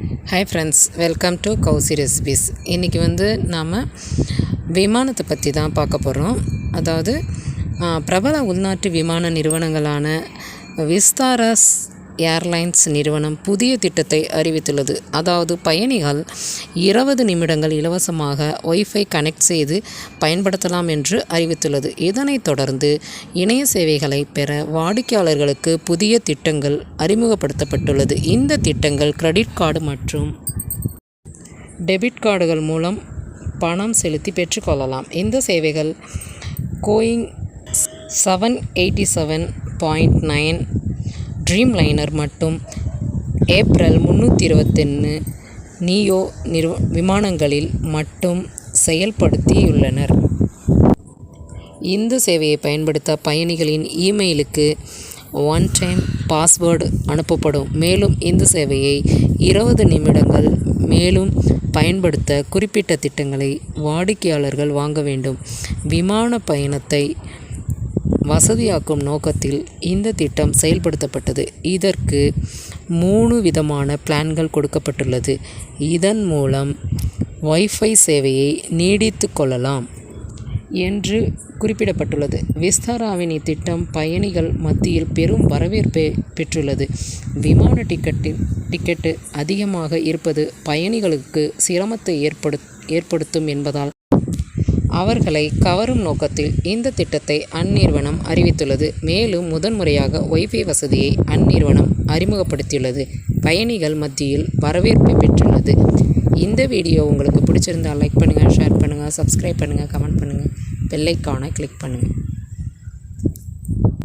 Hi friends welcome to Kowsi recipes இன்றைக்கி வந்து நாம் விமானத்தை பற்றி தான் பார்க்க போகிறோம் அதாவது பிரபல உள்நாட்டு விமான நிறுவனங்களான விஸ்தாரஸ் ஏர்லைன்ஸ் நிறுவனம் புதிய திட்டத்தை அறிவித்துள்ளது. அதாவது பயணிகள் இருபது நிமிடங்கள் இலவசமாக ஒய்ஃபை கனெக்ட் செய்து பயன்படுத்தலாம் என்று அறிவித்துள்ளது. இதனைத் தொடர்ந்து இணைய சேவைகளை பெற வாடிக்கையாளர்களுக்கு புதிய திட்டங்கள் அறிமுகப்படுத்தப்பட்டுள்ளது. இந்த திட்டங்கள் கிரெடிட் கார்டு மற்றும் டெபிட் கார்டுகள் மூலம் பணம் செலுத்தி பெற்றுக்கொள்ளலாம். இந்த சேவைகள் going seven eighty seven point nine dreamliner மற்றும் ஏப்ரல் முந்நூற்றி இருபத்தொன்று நியோ நிறுவ விமானங்களில் மட்டும் செயல்படுத்தியுள்ளனர். இந்த சேவையை பயன்படுத்த பயணிகளின் இமெயிலுக்கு ஒன் டைம் பாஸ்வேர்டு அனுப்பப்படும். மேலும் இந்த சேவையை இருபது நிமிடங்கள் மேலும் பயன்படுத்த குறிப்பிட்ட திட்டங்களை வாடிக்கையாளர்கள் வாங்க வேண்டும். விமான பயணத்தை வசதியாக்கும் நோக்கத்தில் இந்த திட்டம் செயல்படுத்தப்பட்டது. இதற்கு மூணு விதமான பிளான்கள் கொடுக்கப்பட்டுள்ளது. இதன் மூலம் வைஃபை சேவையை நீடித்து கொள்ளலாம் என்று குறிப்பிடப்பட்டுள்ளது. விஸ்தாராவின் இத்திட்டம் பயணிகள் மத்தியில் பெரும் வரவேற்பை பெற்றுள்ளது. விமான டிக்கெட்டின் டிக்கெட்டு அதிகமாக இருப்பது பயணிகளுக்கு சிரமத்தை ஏற்படு ஏற்படுத்தும் என்பதால் அவர்களை கவரும் நோக்கத்தில் இந்த திட்டத்தை அந்நிறுவனம் அறிவித்துள்ளது. மேலும் முதன்முறையாக ஒய்ஃபை வசதியை அந்நிறுவனம் அறிமுகப்படுத்தியுள்ளது. பயணிகள் மத்தியில் வரவேற்பை பெற்றுள்ளது. இந்த வீடியோ உங்களுக்கு பிடிச்சிருந்தால் லைக் பண்ணுங்கள் ஷேர் பண்ணுங்கள் சப்ஸ்கிரைப் பண்ணுங்கள் கமெண்ட் பண்ணுங்கள் பெல்லைக்கானை கிளிக் பண்ணுங்கள்